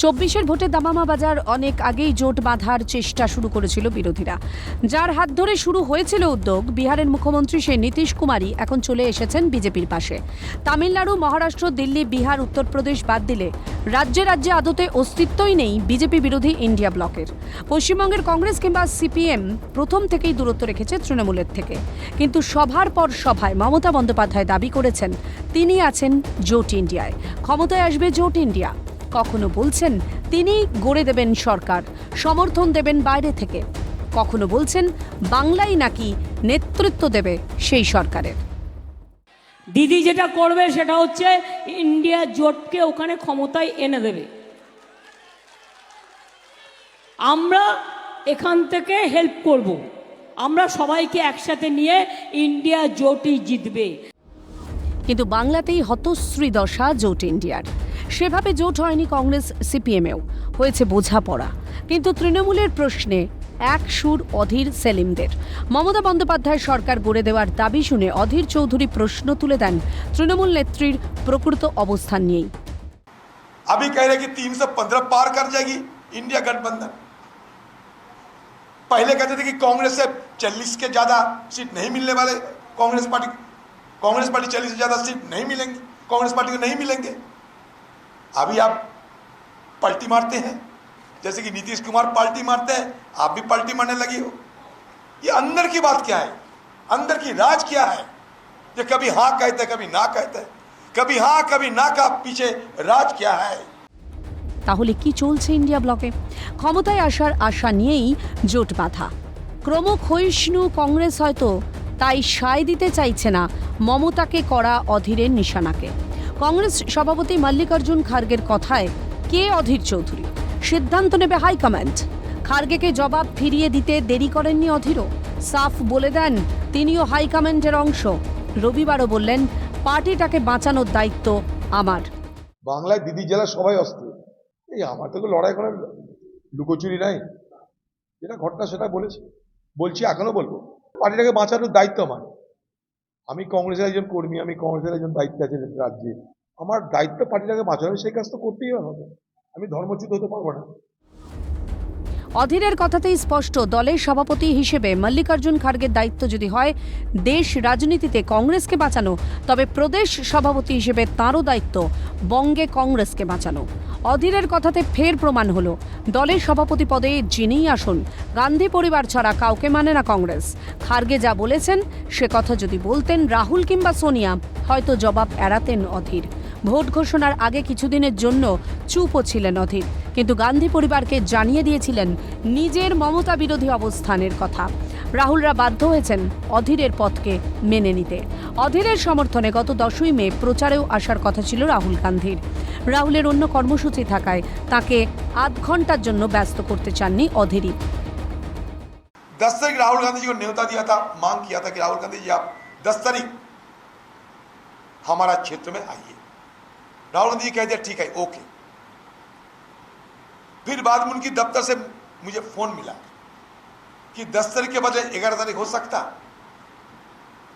চব্বিশের ভোটে দামামা বাজার অনেক আগেই জোট বাঁধার চেষ্টা শুরু করেছিল বিরোধীরা। যার হাত ধরে শুরু হয়েছিল উদ্যোগ, বিহারের মুখ্যমন্ত্রী সেই নীতিশ কুমারই এখন চলে এসেছেন বিজেপির পাশে। তামিলনাড়ু, মহারাষ্ট্র, দিল্লি, বিহার, উত্তরপ্রদেশ বাদ দিলে রাজ্যে রাজ্যে আদতে অস্তিত্বই নেই বিজেপি বিরোধী ইন্ডিয়া ব্লকের। পশ্চিমবঙ্গের কংগ্রেস কিংবা সিপিএম প্রথম থেকেই দূরত্ব রেখেছে তৃণমূলের থেকে। কিন্তু সভার পর সভায় মমতা বন্দ্যোপাধ্যায় দাবি করেছেন, তিনি আছেন জোট ইন্ডিয়ায়। ক্ষমতায় আসবে জোট ইন্ডিয়া। কখনো বলছেন তিনি গড়ে দেবেন সরকার সমর্থন দেবেন বাইরে থেকে। কখনো বলছেন বাংলাই নাকি নেতৃত্ব দেবে সেই সরকারের। দিদি যেটা করবে সেটা হচ্ছে ইন্ডিয়া জোটকে ওখানে ক্ষমতায় এনে দেবে। আমরা এখান থেকে হেল্প করব। আমরা সবাইকে একসাথে নিয়ে ইন্ডিয়া জোটই জিতবে। কিন্তু বাংলাতেই হতশ্রী দশা জোট ইন্ডিয়ার। সেভাবে জোট হয়নি কংগ্রেস সিপিএমেও হয়েছে বোঝাপড়া কিন্তু তৃণমূলের প্রশ্নে এক সুর অধীর সেলিমদের মমতা বন্দ্যোপাধ্যায় সরকার গড়ে দেওয়ার দাবি শুনে অধীর চৌধুরী প্রশ্ন তুলে দেন তৃণমূল নেত্রীর প্রকৃত অবস্থান নিয়েই अभी कह रहे कि 315 पार कर जाएगी इंडिया गठबंधन पहले कहते थे कि कांग्रेस से 40 के ज्यादा सीट नहीं मिलने वाले कांग्रेस पार्टी कांग्रेस पार्टी 40 से ज्यादा सीट नहीं मिलेंगी कांग्रेस पार्टी को नहीं मिलेंगे अभी आप पलटी मारते हैं जैसे कि नीतीश कुमार पलटी मारते हैं आप भी पलटी मारने लगी हो ये अंदर की बात क्या है अंदर की राज क्या है जो कभी हाँ कहते हैं कभी ना कहते हैं कभी हाँ कभी ना का पीछे राज क्या है তাহলে কি চলছে ইন্ডিয়া ব্লকে ক্ষমতায় আসার আশা নিয়েই জোট বাঁধা ক্রমক্ষয়িষ্ণু কংগ্রেস হয়তো তাই সায় দিতে চাইছে না মমতাকে করা অধীরের নিশানাকে কংগ্রেস সভাপতি মল্লিকার্জুন খার্গের কথায় কে অধীর চৌধুরী? সিদ্ধান্ত নেবে হাইকমান্ড। খার্গেকে জবাব ফিরিয়ে দিতে দেরি করেননি অধীরও। সাফ বলে দেন, তিনিও হাইকমান্ডের অংশ। রবিবারও বললেন, পার্টিটাকে বাঁচানোর দায়িত্ব আমার। বাংলায় দিদি জেলা সবাই অস্থির। এই আমার তো লড়াই করার লুকোচুরি নাই। যেটা ঘটনা সেটা বলেছি। বলছি এখনও বলব। পার্টিটাকে বাঁচানোর দায়িত্ব আমার। আমি কংগ্রেসের একজন কর্মী, আমি কংগ্রেসের একজন দায়িত্ব আছে রাজ্যে। আমার দায়িত্ব পার্টিটাকে বাঁচানো, সেই কাজ তো করতেই হবে আমি ধর্মচ্যুত হতে পারব না। অধীরের কথাতেই স্পষ্ট, দলের সভাপতি হিসেবে মল্লিকার্জুন খার্গের দায়িত্ব যদি হয়, দেশ রাজনীতিতে কংগ্রেসকে বাঁচানো, তবে প্রদেশ সভাপতি হিসেবে তাঁরও দায়িত্ব, বঙ্গে কংগ্রেসকে বাঁচানো। অধীরের কথাতে ফের প্রমাণ হলো, দলের সভাপতি পদে যিনিই আসুন, গান্ধী পরিবার ছাড়া কাউকে মানে না কংগ্রেস। খার্গে যা বলেছেন, সে কথা যদি বলতেন রাহুল কিংবা সোনিয়া, হয়তো জবাব এড়াতেন অধীর। ভোট ঘোষণার আগে কিছুদিনের জন্য চুপও ছিলেন অধীর কিন্তু গান্ধী পরিবারকে জানিয়ে দিয়েছিলেন নিজের মমতা বিরোধী অবস্থানের কথা রাহুলরা বাধ্য হয়েছেন অধীরের পথকে মেনে নিতে অধীরের সমর্থনে গত দশই মে প্রচারেও আসার কথা ছিল রাহুল গান্ধীর রাহুলের অন্য কর্মসূচি থাকায় তাকে আধ ঘন্টার জন্য ব্যস্ত করতে চাননি অধীরই दस तारीख राहुल गांधी जी को न्योता दिया था मांग किया था कि राहुल गांधी जी आप दस तारीख हमारा क्षेत्र में आइए राहुल गांधी जी कह दिया, ठीक है, ओके. फिर बाद में उनकी दफ्तर से मुझे फ़ोन मिला कि दस तारीख के बजाय ग्यारह तारीख हो सकता,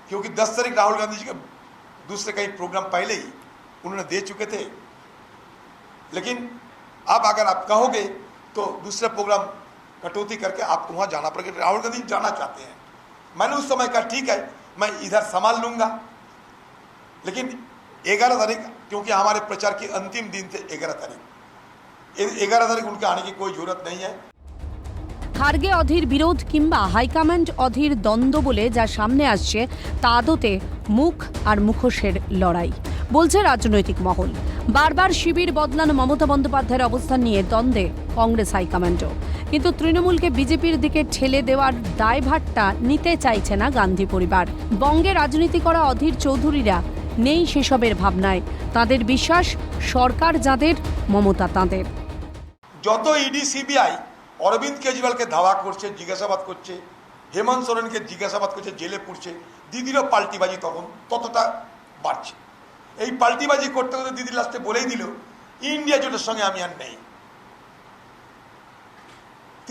क्योंकि दस तारीख राहुल गांधी जी का दूसरे कई प्रोग्राम पहले ही उन्होंने दे चुके थे। लेकिन अब अगर आप कहोगे तो दूसरे प्रोग्राम कटौती करके आपको वहाँ जाना पड़ेगा। राहुल गांधी जाना चाहते हैं। मैंने उस समय कहा, ठीक है, मैं इधर संभाल लूँगा। लेकिन ग्यारह तारीख क्योंकि हमारे प्रचार की अंतिम दिन थे ग्यारह तारीख ग्यारह तारीख उनके आने की कोई जरूरत नहीं है খার্গে অধীর বিরোধ কিংবা হাইকমান্ড অধীর দ্বন্দ্ব বলে যা সামনে আসছে তা আদতে মুখ আর মুখোশের লড়াই বলছে রাজনৈতিক মহল বারবার শিবির বদলানো মমতা বন্দ্যোপাধ্যায়ের অবস্থান নিয়ে দ্বন্দ্বে কংগ্রেস হাইকমান্ডও কিন্তু তৃণমূলকে বিজেপির দিকে ঠেলে দেওয়ার দায়ভারটা নিতে চাইছে না গান্ধী পরিবার বঙ্গে রাজনীতি করা অধীর চৌধুরীরা নেই সেসবের ভাবনায়। তাদের বিশ্বাস সরকার যাদের মমতা তাঁদের। যত ইডি সিবিআই অরবিন্দ কেজরিওয়ালকে ধাওয়া করছে জিজ্ঞাসাবাদ করছে হেমন্ত সোরেনকে জিজ্ঞাসাবাদ করছে জেলে পুড়ছে দিদিরও পাল্টিবাজি তখন ততটা বাড়ছে। এই পাল্টিবাজি করতে করতে দিদি লাস্টে বলেই দিল ইন্ডিয়া জোটের সঙ্গে আমি আর নেই।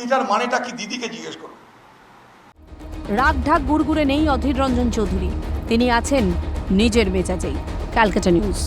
এটার মানেটা কি দিদিকে জিজ্ঞেস করুন? রাগ ঢাক গুড়গুড়ে নেই অধীর রঞ্জন চৌধুরী। তিনি আছেন নিজের মেজাজেই। ক্যালকাটা নিউজ